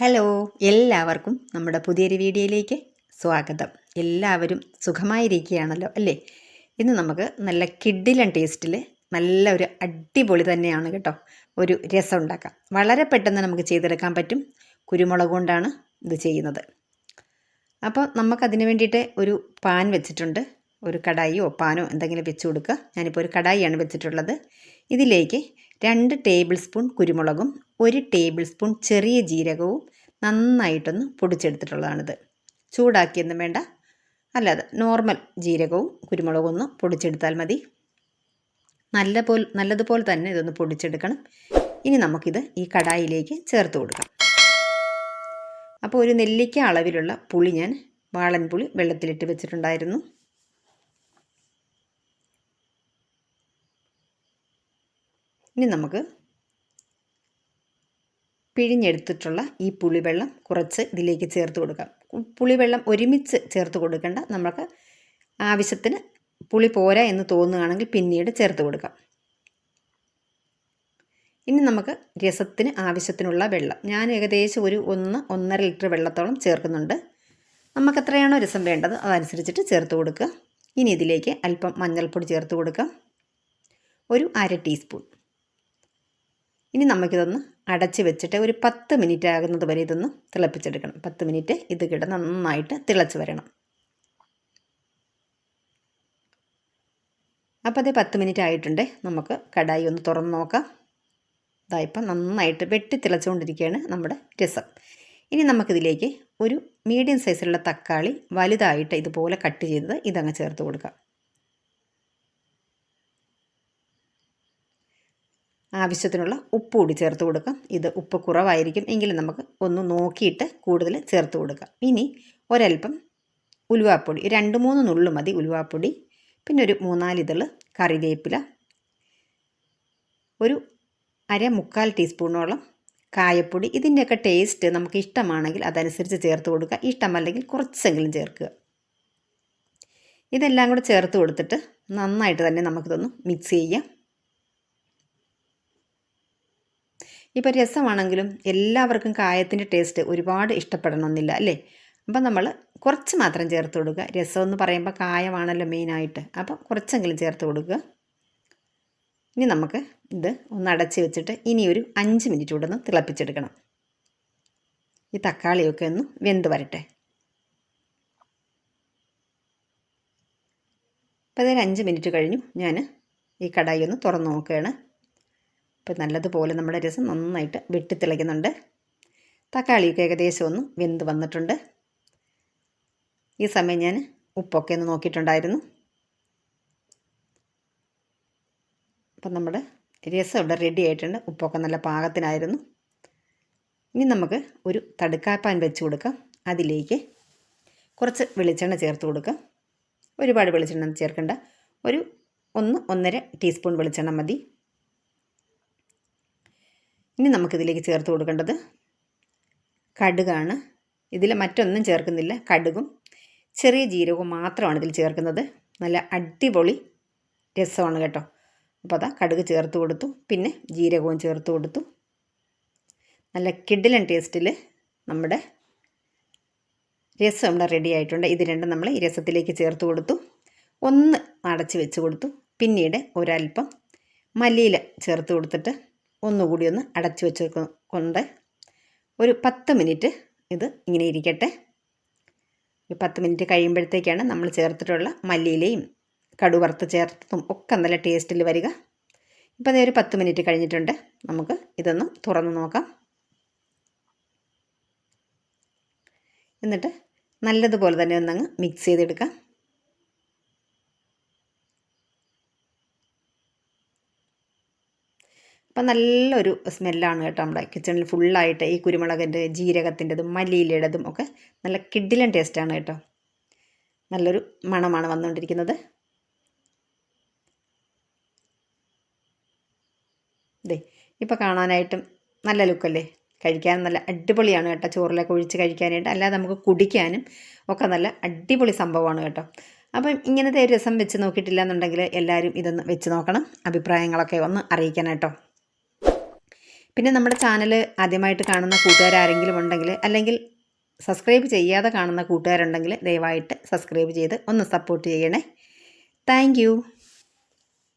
Hello എല്ലാവർക്കും നമ്മുടെ പുതിയൊരു വീഡിയോയിലേക്ക് സ്വാഗതം. എല്ലാവരും സുഖമായിരിക്കുകയാണല്ലോ അല്ലേ? ഇന്ന് നമുക്ക് നല്ല കിഡിലൻ ടേസ്റ്റിൽ നല്ല ഒരു അടിപൊളി തന്നെയാണ് കേട്ടോ. ഒരു രസം ഉണ്ടാക്കാം. വളരെ പെട്ടെന്ന് നമുക്ക് ചെയ്തെടുക്കാൻ പറ്റും. കുരുമുളക് കൊണ്ടാണ് ഇത് ചെയ്യുന്നത്. അപ്പോൾ നമുക്കതിന് വേണ്ടിയിട്ട് ഒരു പാൻ വെച്ചിട്ടുണ്ട്. ഒരു കടായിയോ പാനോ എന്തെങ്കിലും വെച്ച് കൊടുക്കുക. ഞാനിപ്പോൾ ഒരു കടായിയാണ് വെച്ചിട്ടുള്ളത്. ഇതിലേക്ക് രണ്ട് ടേബിൾ സ്പൂൺ കുരുമുളകും ഒരു ടേബിൾ സ്പൂൺ ചെറിയ ജീരകവും നന്നായിട്ടൊന്ന് പൊടിച്ചെടുത്തിട്ടുള്ളതാണിത്. ചൂടാക്കിയൊന്നും വേണ്ട. അല്ലാതെ നോർമൽ ജീരകവും കുരുമുളകും ഒന്ന് പൊടിച്ചെടുത്താൽ മതി. നല്ല പോലെ നല്ലതുപോലെ തന്നെ ഇതൊന്ന് പൊടിച്ചെടുക്കണം. ഇനി നമുക്കിത് ഈ കടായിലേക്ക് ചേർത്ത് കൊടുക്കാം. അപ്പോൾ ഒരു നെല്ലിക്ക അളവിലുള്ള പുളി ഞാൻ വാളൻ പുളി വെള്ളത്തിലിട്ട് വെച്ചിട്ടുണ്ടായിരുന്നു. ഇനി നമുക്ക് പിഴിഞ്ഞെടുത്തിട്ടുള്ള ഈ പുളിവെള്ളം കുറച്ച് ഇതിലേക്ക് ചേർത്ത് കൊടുക്കാം. പുളിവെള്ളം ഒരുമിച്ച് ചേർത്ത് കൊടുക്കേണ്ട നമുക്ക് ആവശ്യത്തിന് പുളി പോരാ എന്ന് തോന്നുകയാണെങ്കിൽ പിന്നീട് ചേർത്ത് കൊടുക്കാം. ഇനി നമുക്ക് രസത്തിന് ആവശ്യത്തിനുള്ള വെള്ളം. ഞാൻ ഏകദേശം ഒരു ഒന്ന് ഒന്നര ലിറ്റർ വെള്ളത്തോളം ചേർക്കുന്നുണ്ട്. നമുക്ക് എത്രയാണോ രസം വേണ്ടത് അതനുസരിച്ചിട്ട് ചേർത്ത് കൊടുക്കുക. ഇനി ഇതിലേക്ക് അല്പം മഞ്ഞൾപ്പൊടി ചേർത്ത് കൊടുക്കാം. ഒരു അര ടീസ്പൂൺ. ഇനി നമുക്കിതൊന്ന് അടച്ച് വെച്ചിട്ട് ഒരു പത്ത് മിനിറ്റ് ആകുന്നത് വരെ ഇതൊന്ന് തിളപ്പിച്ചെടുക്കണം. പത്ത് മിനിറ്റ് ഇത് കിട നന്നായിട്ട് തിളച്ച് വരണം. അപ്പോൾ അതേ പത്ത് മിനിറ്റ് ആയിട്ടുണ്ട്. നമുക്ക് കടായി ഒന്ന് തുറന്ന് നോക്കാം. ഇതായിപ്പം നന്നായിട്ട് വെട്ടി തിളച്ചുകൊണ്ടിരിക്കുകയാണ് നമ്മുടെ രസം. ഇനി നമുക്കിതിലേക്ക് ഒരു മീഡിയം സൈസിലുള്ള തക്കാളി വലുതായിട്ട് ഇതുപോലെ കട്ട് ചെയ്തത് ഇതങ്ങ് ചേർത്ത് കൊടുക്കാം. ആവശ്യത്തിനുള്ള ഉപ്പ് കൂടി ചേർത്ത് കൊടുക്കാം. ഇത് ഉപ്പ് കുറവായിരിക്കും. എങ്കിലും നമുക്ക് ഒന്ന് നോക്കിയിട്ട് കൂടുതൽ ചേർത്ത് കൊടുക്കാം. ഇനി ഒരൽപ്പം ഉലുവാപ്പൊടി രണ്ട് മൂന്ന് നുള്ളു മതി ഉലുവാപ്പൊടി. പിന്നെ ഒരു മൂന്നാലിതൾ കറിവേപ്പില. ഒരു അര മുക്കാൽ ടീസ്പൂണോളം കായപ്പൊടി. ഇതിന്റെയൊക്കെ ടേസ്റ്റ് നമുക്ക് ഇഷ്ടമാണെങ്കിൽ അതനുസരിച്ച് ചേർത്ത് കൊടുക്കുക. ഇഷ്ടമല്ലെങ്കിൽ കുറച്ചെങ്കിലും ചേർക്കുക. ഇതെല്ലാം കൂടെ ചേർത്ത് കൊടുത്തിട്ട് നന്നായിട്ട് തന്നെ നമുക്കിതൊന്ന് മിക്സ് ചെയ്യാം. ഇപ്പോൾ രസമാണെങ്കിലും എല്ലാവർക്കും കായത്തിന്റെ ടേസ്റ്റ് ഒരുപാട് ഇഷ്ടപ്പെടണമെന്നില്ല അല്ലേ? അപ്പം നമ്മൾ കുറച്ച് മാത്രം ചേർത്ത് കൊടുക്കുക. രസം എന്ന് പറയുമ്പോൾ കായമാണല്ലോ മെയിനായിട്ട് അപ്പോൾ കുറച്ചെങ്കിലും ചേർത്ത് കൊടുക്കുക. ഇനി നമുക്ക് ഇത് ഒന്ന് അടച്ച് വെച്ചിട്ട് ഇനി ഒരു അഞ്ച് മിനിറ്റ് കൂടെ ഒന്ന് തിളപ്പിച്ചെടുക്കണം. ഈ തക്കാളിയൊക്കെ ഒന്ന് വെന്ത് വരട്ടെ. അപ്പോൾ അതൊരു അഞ്ച് മിനിറ്റ് കഴിഞ്ഞു. ഞാൻ ഈ കടായി ഒന്ന് തുറന്ന് നോക്കുകയാണ്. അപ്പോൾ നല്ലതുപോലെ നമ്മുടെ രസം നന്നായിട്ട് വെട്ടിത്തിളയ്ക്കുന്നുണ്ട്. തക്കാളിയൊക്കെ ഏകദേശം ഒന്ന് വെന്ത് വന്നിട്ടുണ്ട്. ഈ സമയം ഞാൻ ഉപ്പൊക്കെ ഒന്ന് നോക്കിയിട്ടുണ്ടായിരുന്നു. അപ്പം നമ്മുടെ രസം ഇവിടെ റെഡി ആയിട്ടുണ്ട്. ഉപ്പൊക്കെ നല്ല പാകത്തിനായിരുന്നു. ഇനി നമുക്ക് ഒരു തടുക്കാപ്പാൻ വെച്ച് കൊടുക്കാം. അതിലേക്ക് കുറച്ച് വെളിച്ചെണ്ണ ചേർത്ത് കൊടുക്കാം. ഒരുപാട് വെളിച്ചെണ്ണ ചേർക്കേണ്ട. ഒരു ഒന്ന് ഒന്നര ടീസ്പൂൺ വെളിച്ചെണ്ണ മതി. ഇനി നമുക്കിതിലേക്ക് ചേർത്ത് കൊടുക്കേണ്ടത് കടുകാണ്. ഇതിൽ മറ്റൊന്നും ചേർക്കുന്നില്ല കടുകും. ചെറിയ ജീരകവും മാത്രമാണ് ഇതിൽ ചേർക്കുന്നത്. നല്ല അടിപൊളി രസമാണ് കേട്ടോ. അപ്പോൾ അതാ കടുക് ചേർത്ത് കൊടുത്തു പിന്നെ ജീരകവും ചേർത്ത് കൊടുത്തു. നല്ല കിഡിലൻ ടേസ്റ്റിൽ നമ്മുടെ രസം ഇവിടെ റെഡി ആയിട്ടുണ്ട്. ഇത് രണ്ടും നമ്മൾ ഈ രസത്തിലേക്ക് ചേർത്ത് കൊടുത്തു. ഒന്ന് അടച്ച് വെച്ച് കൊടുത്തു. പിന്നീട് ഒരൽപ്പം മല്ലിയില ചേർത്ത് കൊടുത്തിട്ട് ഒന്നുകൂടി ഒന്ന് അടച്ചു വെച്ച് കൊണ്ട് ഒരു പത്ത് മിനിറ്റ് ഇത് ഇങ്ങനെ ഇരിക്കട്ടെ. ഒരു പത്ത് മിനിറ്റ് കഴിയുമ്പോഴത്തേക്കാണ് നമ്മൾ ചേർത്തിട്ടുള്ള മല്ലിയിലയും കടുവറുത്ത് ചേർത്തതും ഒക്കെ നല്ല ടേസ്റ്റിൽ വരിക. ഇപ്പോൾ അതേ ഒരു പത്ത് മിനിറ്റ് കഴിഞ്ഞിട്ടുണ്ട്. നമുക്ക് ഇതൊന്ന് തുറന്ന് നോക്കാം. എന്നിട്ട് നല്ലതുപോലെ തന്നെ ഒന്നങ്ങ് മിക്സ് ചെയ്തെടുക്കാം. അപ്പം നല്ലൊരു സ്മെല്ലാണ് കേട്ടോ നമ്മുടെ കിച്ചണിൽ ഫുള്ളായിട്ട് ഈ കുരുമുളകിന്റെ ജീരകത്തിന്റെതും മല്ലിയിലയുടേതും ഒക്കെ നല്ല കിഡിലൻ ടേസ്റ്റാണ് കേട്ടോ. നല്ലൊരു മണമാണ് വന്നുകൊണ്ടിരിക്കുന്നത്. ഇതേ ഇപ്പോൾ കാണാനായിട്ടും നല്ല ലുക്കല്ലേ? കഴിക്കാനും നല്ല അടിപൊളിയാണ് കേട്ടോ ചോറിലൊക്കെ ഒഴിച്ച് കഴിക്കാനായിട്ട്. അല്ലാതെ നമുക്ക് കുടിക്കാനും ഒക്കെ നല്ല അടിപൊളി സംഭവമാണ് കേട്ടോ. അപ്പം ഇങ്ങനത്തെ ഒരു രസം വെച്ച് നോക്കിയിട്ടില്ല എന്നുണ്ടെങ്കിൽ എല്ലാവരും ഇതൊന്ന് വെച്ച് നോക്കണം. അഭിപ്രായങ്ങളൊക്കെ ഒന്ന് അറിയിക്കണം കേട്ടോ. പിന്നെ നമ്മുടെ ചാനൽ ആദ്യമായിട്ട് കാണുന്ന കൂട്ടുകാരാരെങ്കിലും ഉണ്ടെങ്കിൽ അല്ലെങ്കിൽ സബ്സ്ക്രൈബ് ചെയ്യാതെ കാണുന്ന കൂട്ടുകാരുണ്ടെങ്കിൽ ദയവായിട്ട് സബ്സ്ക്രൈബ് ചെയ്ത് ഒന്ന് സപ്പോർട്ട് ചെയ്യണേ. താങ്ക്